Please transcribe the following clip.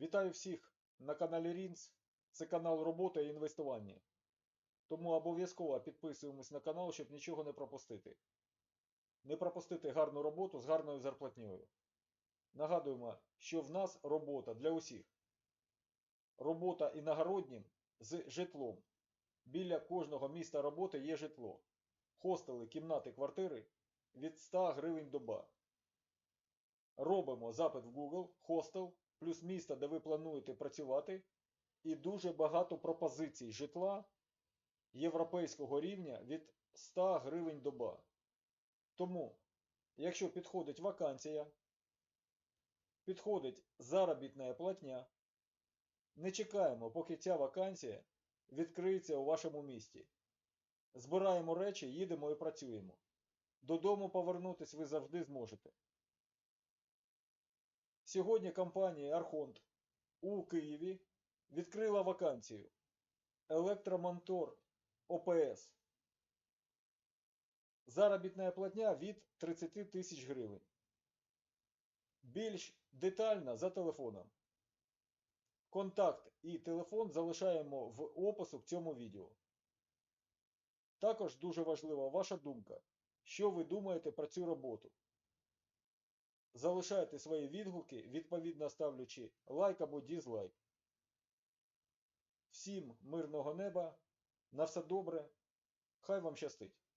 Вітаю всіх на каналі Рінс. Це канал робота і інвестування. Тому обов'язково підписуємось на канал, щоб нічого не пропустити. Не пропустити гарну роботу з гарною зарплатньою. Нагадуємо, що в нас робота для усіх. Робота іногороднім з житлом. Біля кожного міста роботи є житло. Хостели, кімнати, квартири від 100 гривень доба. Робимо запит в Google, хостел, плюс місто, де ви плануєте працювати, і дуже багато пропозицій житла європейського рівня від 100 гривень доба. Тому, якщо підходить вакансія, підходить заробітна платня, не чекаємо, поки ця вакансія відкриється у вашому місті. Збираємо речі, їдемо і працюємо. Додому повернутись ви завжди зможете. Сьогодні компанія Архонт у Києві відкрила вакансію електромонтор ОПС. Заробітна платня від 30 тисяч гривень. Більш детально за телефоном. Контакт і телефон залишаємо в опису к цьому відео. Також дуже важлива ваша думка. Що ви думаєте про цю роботу? Залишайте свої відгуки, відповідно ставлячи лайк або дізлайк. Всім мирного неба, на все добре, хай вам щастить!